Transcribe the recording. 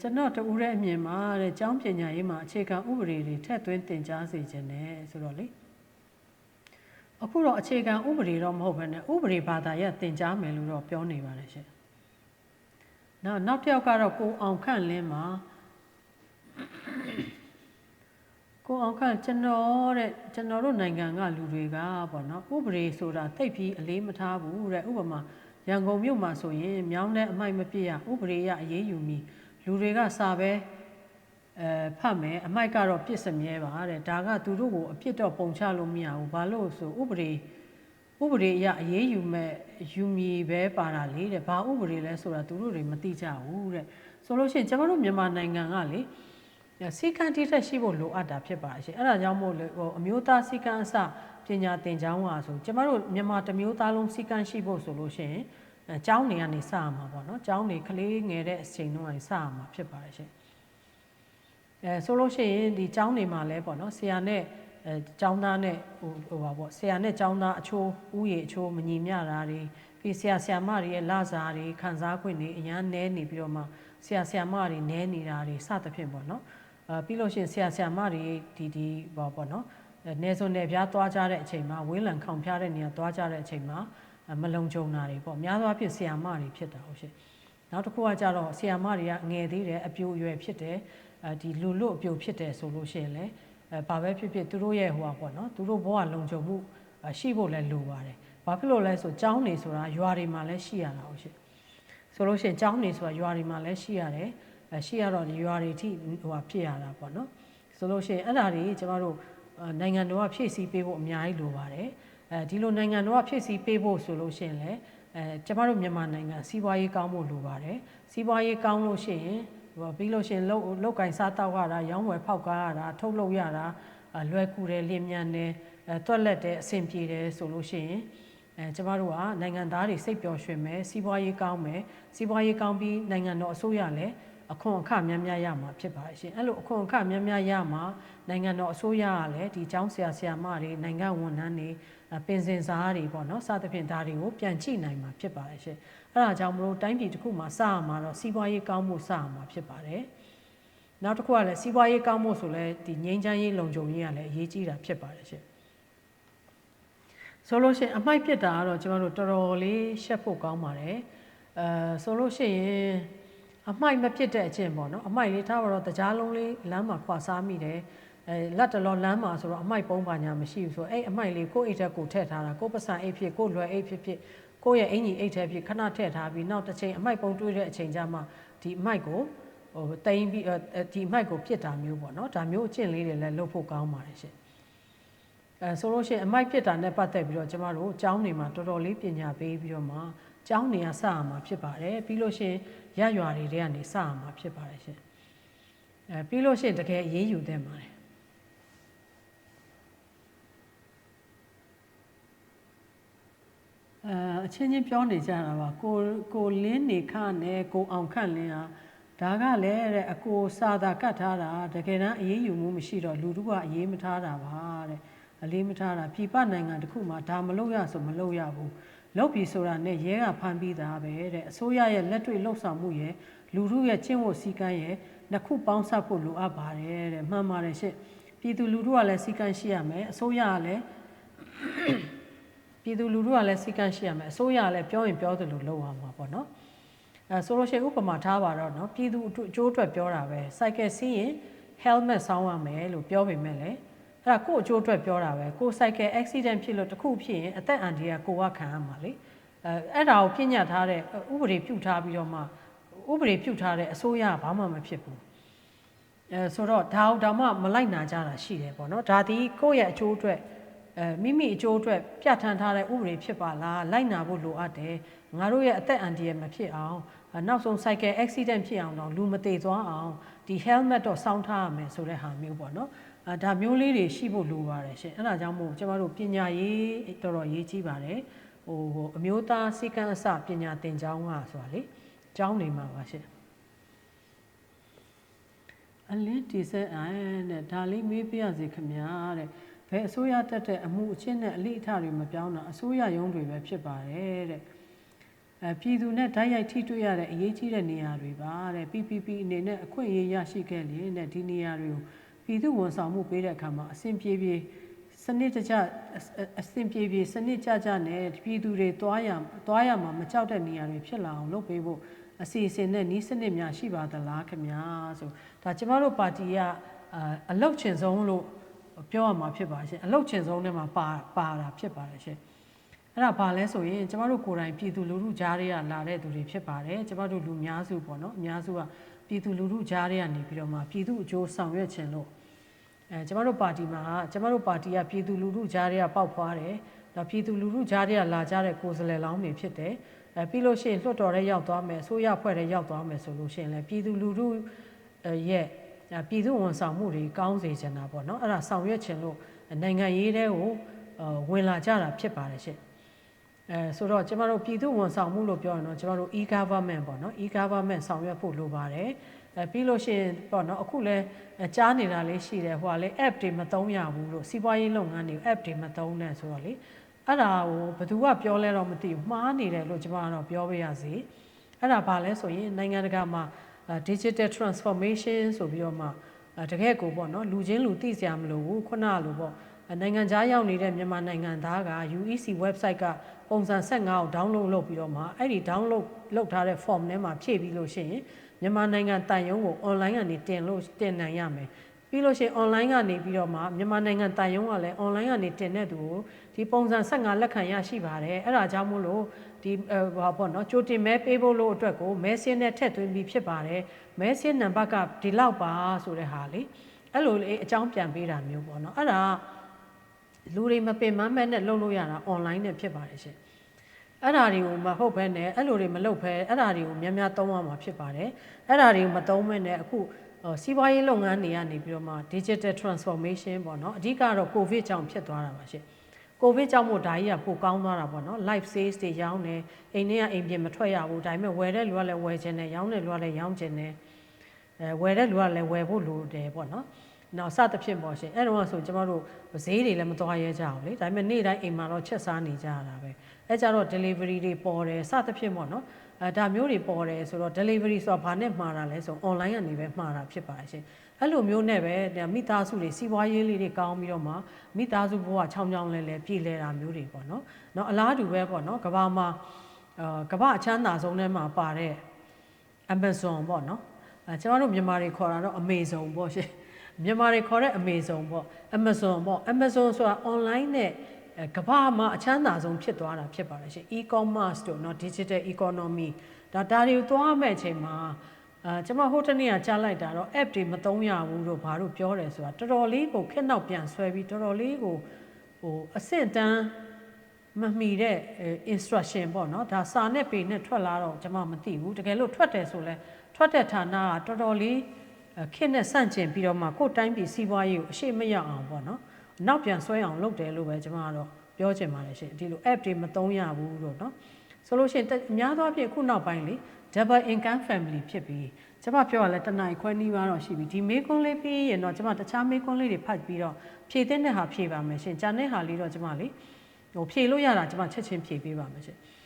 ကျွန်တော်တူရဲ့အမြင်မှာတဲ့ကျောင်းပညာရေးမှာအခြေခံဥပဒေတွေထည့်သွင်းတင် जा စေခြင်းနဲ့ဆိုတော့လေအခုတော့အခြေခံဥပဒေတော့မဟုတ်ဘဲနဲ့ဥပဒေဘာသာရပ်တင် जा မယ်လို့တော့ပြောနေပါတယ်ရှင်။နောက်နောက်တစ်ယောက်ကတော့ကိုအောင်ခန့်လင်းမှာကိုအောင်ခန့်ကျွန်တော်တဲ့ကျွန်တော်တို့နိုင်ငံကလူတွေကပေါ့နော်ဥပဒေဆိုတာတိတ်ပြီးအလေးမထားဘူးတဲ့ဥပမာရန်ကုန်မြို့မှာဆိုရင်မြောင်းတဲ့အမိုက်မပြည့်ရဥပဒေရအရေးယူမိ လူတွေကစာပဲအဲဖတ်မယ်အမိုက်ကတော့ပြစ်စမြဲပါတဲ့ဒါကသူတို့ကိုအပြစ်တော့ပုံချလို့မရဘူးဘာလို့ဆိုဥပဒေဥပဒေအရအရေးယူမဲ့ယူမီပဲပါတာလေတဲ့ဘာဥပဒေလဲဆိုတာသူတို့တွေမသိကြဘူးတဲ့ဆိုလို့ရှိရင်ကျွန်တော်တို့မြန်မာနိုင်ငံကလေစီကံတိထက်ရှိဖို့လိုအပ်တာဖြစ်ပါရှင်အဲ့ဒါကြောင့်မို့လို့ဟိုအမျိုးသားစီကံအစပညာသင်ကျောင်းပါဆိုကျွန်တော်တို့မြန်မာတစ်မျိုးသားလုံးစီကံရှိဖို့ဆိုလို့ရှိရင် အဲကျောင်းတွေကနေစရမှာပေါ့နော်ကျောင်းတွေကလေးငယ်တဲ့အချိန်တုန်းကနေစရမှာဖြစ်ပါတယ်ရှင်အဲဆိုလို့ရှိရင်ဒီကျောင်းတွေမှာလည်းပေါ့နော်ဆရာနဲ့အဲကျောင်းသားနဲ့ဟိုဟိုပါပေါ့ဆရာနဲ့ကျောင်းသားအချိုးဥယေအချိုးမညီမျှတာတွေပြီးဆရာဆရာမတွေရဲ့လစာတွေခံစား권တွေအများနဲနေပြီးတော့မှဆရာဆရာမတွေနဲနေတာတွေစသဖြင့်ပေါ့နော်အာပြီးလို့ရှိရင်ဆရာဆရာမတွေဒီဒီပေါ့ပေါ့နော်နေစုံနေပြားသွားကြတဲ့အချိန်မှာဝင်းလံခေါင်ဖျားတဲ့နေရာသွားကြတဲ့အချိန်မှာ မလုံခြုံတာတွေပေါ့များသောအားဖြင့်ဆီယာမတွေဖြစ်တာဟုတ်ရှင့်နောက်တစ်ခုကကြတော့ဆီယာမတွေကငယ်သေးတယ်အပြိုအရွယ်ဖြစ်တယ်အဲဒီလူလွတ်အပြိုဖြစ်တယ်ဆိုလို့ရှိရင်လည်းအဲဘာပဲဖြစ်ဖြစ်သူတို့ရဲ့ဟိုပါပေါ့နော်သူတို့ဘဝလုံခြုံမှုရှိဖို့လည်းလိုပါတယ်ဘာဖြစ်လို့လဲဆိုကျောင်းနေဆိုတာရွာတွေမှာလည်းရှိရတာဟုတ်ရှင့်ဆိုလို့ရှိရင်ကျောင်းနေဆိုတာရွာတွေမှာလည်းရှိရတယ်ရှိရတော့ရွာတွေထိဟိုပါဖြစ်ရတာပေါ့နော်ဆိုလို့ရှိရင်အဲ့ဒါတွေကျမတို့နိုင်ငံတော်ကဖြည့်ဆည်းပေးဖို့အများကြီးလိုပါတယ် အဲဒီလိုနိုင်ငံတော်ကဖြည့်ဆည်းပေးဖို့ဆိုလို့ရှိရင်လည်းအဲကျမတို့မြန်မာနိုင်ငံစီးပွားရေးကောင်းဖို့လိုပါတယ်စီးပွားရေးကောင်းလို့ရှိရင်ဟိုပြီးလို့ရှိရင်လုတ်လုတ်ကင်စားတောက်ရတာရောင်းဝယ်ဖောက်ကားရတာထုတ်လုပ်ရတာလွယ်ကူတယ်လင်းမြန်တယ်အဲတွက်လက်တယ်အဆင်ပြေတယ်ဆိုလို့ရှိရင်အဲကျမတို့ကနိုင်ငံသားတွေစိတ်ပျော်ရွှင်မယ်စီးပွားရေးကောင်းမယ်စီးပွားရေးကောင်းပြီးနိုင်ငံတော်အစိုးရလည်း အခွန်အခများများရမှာဖြစ်ပါရှင်အဲ့လိုအခွန်အခများများရမှာနိုင်ငံတော်အစိုးရကလည်းဒီကျောင်းဆရာဆရာမတွေနိုင်ငံဝန်ထမ်းတွေပင်စင်စားတွေပေါ့နော်စသဖြင့်ဒါတွေကိုပြန်ကြည့်နိုင်မှာဖြစ်ပါတယ်ရှင်အဲ့ဒါကြောင့်မလို့တိုင်းပြည်တစ်ခုမှာစရမှာတော့စီးပွားရေးကောင်းမှုစရမှာဖြစ်ပါတယ်နောက်တစ်ခုကလည်းစီးပွားရေးကောင်းမှုဆိုလဲဒီငြိမ်းချမ်းရေးလုံခြုံရေးကလည်းအရေးကြီးတာဖြစ်ပါတယ်ရှင်ဆိုလို့ရှိရင်အမိုက်ပြစ်တာကတော့ကျွန်တော်တို့တော်တော်လေးရှက်ဖို့ကောင်းပါတယ်အဲဆိုလို့ရှိရင် အမိုက်မဖြစ်တဲ့အချင်းပေါ့နော်အမိုက်လေးထားပါတော့တကြားလုံးလေးလမ်းမှာခွာစားမိတယ်အဲလက်တလောလမ်းမှာဆိုတော့အမိုက်ပုံးပါညာမရှိဘူးဆိုအဲ့အမိုက်လေးကိုအိတ်ထက်ကိုထည့်ထားတာကိုပစံအိတ်ဖြစ်ကိုလွယ်အိတ်ဖြစ်ဖြစ်ကိုရဲ့အင်ကြီးအိတ်ထက်ဖြစ်ခဏထည့်ထားပြီးနောက်တစ်ချိန်အမိုက်ပုံးတွေးတဲ့အချိန်ကျမှဒီအမိုက်ကိုဟိုတိန်ပြီးဒီအမိုက်ကိုပြစ်တာမျိုးပေါ့နော်ဒါမျိုးအကျင့်လေးတွေလည်းလုပ်ဖို့ကောင်းပါတယ်ရှင်အဲဆိုလို့ရှိရင်အမိုက်ပြစ်တာနဲ့ပတ်သက်ပြီးတော့ကျမတို့ကျောင်းတွေမှာတော်တော်လေးပညာပေးပြီးတော့မှ ကျောင်းတွေကစရမှာဖြစ်ပါတယ်ပြီးလို့ရှိရင်ရရွာတွေတွေကနေစရမှာဖြစ်ပါတယ်ရှင်အဲပြီးလို့ရှိရင်တကယ်အေးယူသင့်ပါတယ်အဲအချင်းချင်းပြောနေကြတာပါကိုကိုလင်းနေခနဲ့ကိုအောင်ခန့်လင်းဟာဒါကလည်းတဲ့အကိုစာသာကတ်ထားတာတကယ်တမ်းအေးယူမှုမရှိတော့လူတို့ကအရေးမထားတာပါတဲ့အလေးမထားတာပြည်ပနိုင်ငံတခုမှာဒါမလုပ်ရဆိုမလုပ်ရဘူး လုပ်ပြီဆိုတာနဲ့ရဲကဖမ်းပြီးသားပဲတဲ့အစိုးရရဲ့လက်တွေ့လှုပ်ဆောင်မှုရဲ့လူထုရဲ့ချင်းဝတ်စည်းကမ်းရဲ့နှစ်ခုပေါင်းစပ်ဖို့လိုအပ်ပါတယ်တဲ့မှန်ပါတယ်ရှင့်ပြည်သူလူထုကလည်းစည်းကမ်းရှိရမယ်အစိုးရကလည်းပြည်သူလူထုကလည်းစည်းကမ်းရှိရမယ်အစိုးရကလည်းပြောရင်ပြောသလိုလုပ်ရမှာပေါ့နော်အဲဆိုလို့ရှိရင်ဥပမာထားပါတော့နော်ပြည်သူအကျိုးအတွက်ပြောတာပဲစိုက်ကယ်စီးရင် helmet ဆောင်းရမယ်လို့ပြောပေမဲ့လည်း အဲ့ဒါကို့အကျိုးအတွက်ပြောတာပဲကိုစိုက်ကယ် accident ဖြစ်လို့တခုဖြစ်ရင်အသက်အန္တရာယ်ကိုကခံရမှာလေအဲအဲ့ဒါကိုပြညတ်ထားတဲ့ဥပဒေပြုထားပြီးတော့မှဥပဒေပြုထားတဲ့အစိုးရဘာမှမဖြစ်ဘူးအဲဆိုတော့ဒါဒါမှမလိုက်နာကြတာရှိတယ်ပေါ့နော်ဒါဒီကိုယ့်ရဲ့အကျိုးအတွက်အဲမိမိအကျိုးအတွက်ပြဋ္ဌာန်းထားတဲ့ဥပဒေဖြစ်ပါလားလိုက်နာဖို့လိုအပ်တယ်ငါတို့ရဲ့အသက်အန္တရာယ်မဖြစ်အောင်နောက်ဆုံး cycle accident ဖြစ်အောင်တော့လူမသေးသွားအောင် ဒီ helmet တော့စောင်းထားရမယ်ဆိုတဲ့ဟာမျိုးပေါ့နော်အဲဒါမျိုးလေးတွေရှိဖို့လိုပါတယ်ရှင်အဲ့ဒါကြောင့်မို့ကျမတို့ပညာရေးတော်တော်ရေးကြီးပါတယ်ဟိုဟိုအမျိုးသားစည်းကမ်းအစပညာသင်ကျောင်းကဆိုတာလေကျောင်းနေမှာပါရှင်အလင်းတီဆက်အိုင်တဲ့ဒါလေးမေးပြရစီခမညာတဲ့ဘယ်အစိုးရတက်တဲ့အမှုအချင်းနဲ့အလိအထတွေမပြောင်းတာအစိုးရရုံးတွေပဲဖြစ်ပါတယ်တဲ့ အဲပြည်သူနဲ့ဓာတ်ရိုက်ထိတွေ့ရတဲ့အရေးကြီးတဲ့နေရာတွေပါတဲ့ PPP အနေနဲ့အခွင့်အရေးရရှိခဲ့လျင်တဲ့ဒီနေရာတွေကိုပြည်သူဝန်ဆောင်မှုပေးတဲ့အခါမှာအဆင်ပြေပြေစနစ်တကျအအဆင်ပြေပြေစနစ်ကြကြနဲ့ပြည်သူတွေသွားရသွားရမှာမကြောက်တဲ့နေရာတွေဖြစ်လာအောင်လုပ်ပေးဖို့အစီအစဉ်နဲ့နီးစနစ်များရှိပါသလားခင်ဗျာဆိုဒါကျမတို့ပါတီကအအလောက်ချင်ဆုံးလို့ပြောရမှာဖြစ်ပါရှင်အလောက်ချင်ဆုံးထဲမှာပါပါတာဖြစ်ပါတယ်ရှင် အဲ့ဒါဘာလဲဆိုရင်ကျမတို့ကိုယ်တိုင်ပြည်သူလူထုကြားတွေကလာတဲ့သူတွေဖြစ်ပါတယ်ကျမတို့လူများစုပေါ့နော်အများစုကပြည်သူလူထုကြားတွေကနေပြီးတော့မှပြည်သူအကျိုးဆောင်ရွက်ခြင်းလို့အဲကျမတို့ပါတီမှာကျမတို့ပါတီကပြည်သူလူထုကြားတွေကပေါက်ဖွားတယ်ဒါပြည်သူလူထုကြားတွေကလာကြတဲ့ကိုယ်စားလှယ်လောင်းတွေဖြစ်တယ်အဲပြီးလို့ရှိရင်လွှတ်တော်ထဲရောက်သွားမယ်အစိုးရဖွဲ့ထဲရောက်သွားမယ်ဆိုလို့ရှိရင်လည်းပြည်သူလူထုရဲ့အဲပြည်သူဝန်ဆောင်မှုတွေကောင်းစေချင်တာပေါ့နော်အဲ့ဒါဆောင်ရွက်ခြင်းလို့နိုင်ငံရေးတဲ့ကိုအဲဝင်လာကြတာဖြစ်ပါတယ်ရှင့် အဲဆိုတော့ကျမတို့ပြည်သူဝန်ဆောင်မှုလို့ပြောရင်တော့ကျမတို့ e-government ပေါ့နော် e-government ဆောင်ရွက်ဖို့လိုပါတယ်အဲပြီးလို့ရှိရင်ပေါ့နော်အခုလဲကြားနေတာလေးရှိတယ်ဟိုကလေ app တွေမသုံးရဘူးလို့စီးပွားရေးလုပ်ငန်းတွေ app တွေမသုံးနဲ့ဆိုတော့လေအဲ့ဒါကိုဘယ်သူကပြောလဲတော့မသိဘူးမှားနေတယ်လို့ကျမကတော့ပြောပြရစီအဲ့ဒါဘာလဲဆိုရင်နိုင်ငံတကာမှာ digital transformation ဆိုပြီးတော့မှတကယ့်ကိုပေါ့နော်လူချင်းလူသိစရာမလိုဘူးခုနကလိုပေါ့ နိုင်ငံခြားရောက်နေတဲ့မြန်မာနိုင်ငံသားက UEC website ကပုံစံ15ကို download လုပ်ပြီးတော့မှအဲ့ဒီ download လုပ်ထားတဲ့ form ထဲမှာဖြည့်ပြီးလို့ရှိရင်မြန်မာနိုင်ငံတန်ယုံကို online ကနေတင်လို့တင်နိုင်ရမယ်ပြီးလို့ရှိရင် online ကနေပြီးတော့မှမြန်မာနိုင်ငံတန်ယုံကလည်း online ကနေတင်တဲ့သူကိုဒီပုံစံ15လက်ခံရရှိပါတယ်အဲ့ဒါကြောင့်မို့လို့ဒီဟာပေါ့နော်ကြိုတင်မဲပေးဖို့လို့အတွက်ကိုမဲစင်းနဲ့ထည့်သွင်းပြီးဖြစ်ပါတယ်မဲစင်းနံပါတ်ကဒီလောက်ပါဆိုတဲ့ဟာလေအဲ့လိုလေအကြောင်းပြန်ပေးတာမျိုးပေါ့နော်အဲ့ဒါ လူတွေမပင်မမဲ့နဲ့လုပ်လို့ရတာ online နဲ့ဖြစ်ပါတယ်ရှင်အဲ့ဒါတွေကိုမဟုတ်ဘဲနဲ့အဲ့လိုတွေမလုပ်ဘဲအဲ့ဒါတွေကိုများများသုံးရမှာဖြစ်ပါတယ်အဲ့ဒါတွေကိုမသုံးဘဲနဲ့အခုစီးပွားရေးလုပ်ငန်းတွေကနေပြီးတော့မှ digital transformation ပေါ့နော်အဓိကတော့ covid ကြောင့်ဖြစ်သွားတာပါရှင်ကိုဗစ်ကြောင့်မို့ဓာကြီးကပိုကောင်းသွားတာပေါ့နော် live sales တွေရောင်းတယ်အိမ်ထဲကအိမ်ပြင်မထွက်ရဘူးဒါပေမဲ့ဝယ်တဲ့လူကလည်းဝယ်ခြင်းတယ်ရောင်းတဲ့လူကလည်းရောင်းခြင်းတယ်အဲဝယ်တဲ့လူကလည်းဝယ်ဖို့လိုတယ်ပေါ့နော် နောက်စသဖြင့်ပေါ့ရှင်အဲ့တော့ဆိုကျမတို့ဈေးတွေလည်းမသွားရဲကြအောင်လေဒါပေမဲ့နေ့တိုင်းအိမ်မှာတော့ချက်စားနေကြရတာပဲအဲကြတော့ delivery တွေပေါ်တယ်စသဖြင့်ပေါ့နော်အဲဒါမျိုးတွေပေါ်တယ်ဆိုတော့ delivery ဆိုတာဘာနဲ့မှားတာလဲဆို online ကနေပဲမှားတာဖြစ်ပါတယ်ရှင်အဲ့လိုမျိုးနဲ့ပဲမိသားစုတွေစီးပွားရေးလေးတွေကောင်းပြီးတော့မှမိသားစုဘဝချောင်းချောင်းလဲလဲပြည်လဲတာမျိုးတွေပေါ့နော်။နောက်အလားတူပဲပေါ့နော်ကဘာမှာအာကဘာအချမ်းသာဆုံးထဲမှာပါတဲ့ Amazon ပေါ့နော်။အဲကျွန်တော်တို့မြန်မာတွေခေါ်တာတော့ Amazon ပေါ့ရှင်။ မြန်မာတွေခေါ်တဲ့ Amazon ပေါ့ Amazon ပေါ့ Amazon ဆိုတာ online နဲ့ကဘာမှာအချမ်းသာဆုံးဖြစ်သွားတာဖြစ်ပါတယ်ရှင် e-commerce တို့เนาะ digital economy ဒါဒါတွေကိုသွားမဲ့အချိန်မှာအာကျွန်မဟိုတနေ့ကကြားလိုက်တာတော့ app တွေမသုံးရဘူးလို့ဘာလို့ပြောတယ်ဆိုတာတော်တော်လေးကိုခက်နောက်ပြန်ဆွဲပြီးတော်တော်လေးကိုဟိုအဆင့်တန်းမမီတဲ့ instruction ပေါ့နော်ဒါစာနဲ့ပေနဲ့ထွက်လာတော့ကျွန်မမသိဘူးတကယ်လို့ထွက်တယ်ဆိုလဲထွက်တဲ့ဌာနကတော်တော်လေး ခက်နဲ့ဆန့်ကျင်ပြီးတော့မှကိုယ်တိုင်းပြည်စီးပွားရေးကိုအရှိမရအောင်ပေါ့နော်နောက်ပြန်ဆွဲအောင်လုပ်တယ်လို့ပဲကျွန်မကတော့ပြောချင်ပါတယ်ရှင်ဒီလို app တွေမသုံးရဘူးလို့နော်ဆိုလို့ရှိရင်အများသောအားဖြင့်ခုနောက်ပိုင်းလေ double income family ဖြစ်ပြီးကျွန်မပြောရလဲတနိုင်ခွဲနီးပါတော့ရှိပြီဒီမေးခွန်းလေးပြီးရင်တော့ကျွန်မတခြားမေးခွန်းလေးတွေဖတ်ပြီးတော့ဖြည့်တဲ့ဟာဖြည့်ပါမယ်ရှင်ဂျာနဲ့ဟာလေးတော့ကျွန်မလေဟိုဖြည့်လို့ရတာကျွန်မချက်ချင်းဖြည့်ပေးပါမယ်ရှင်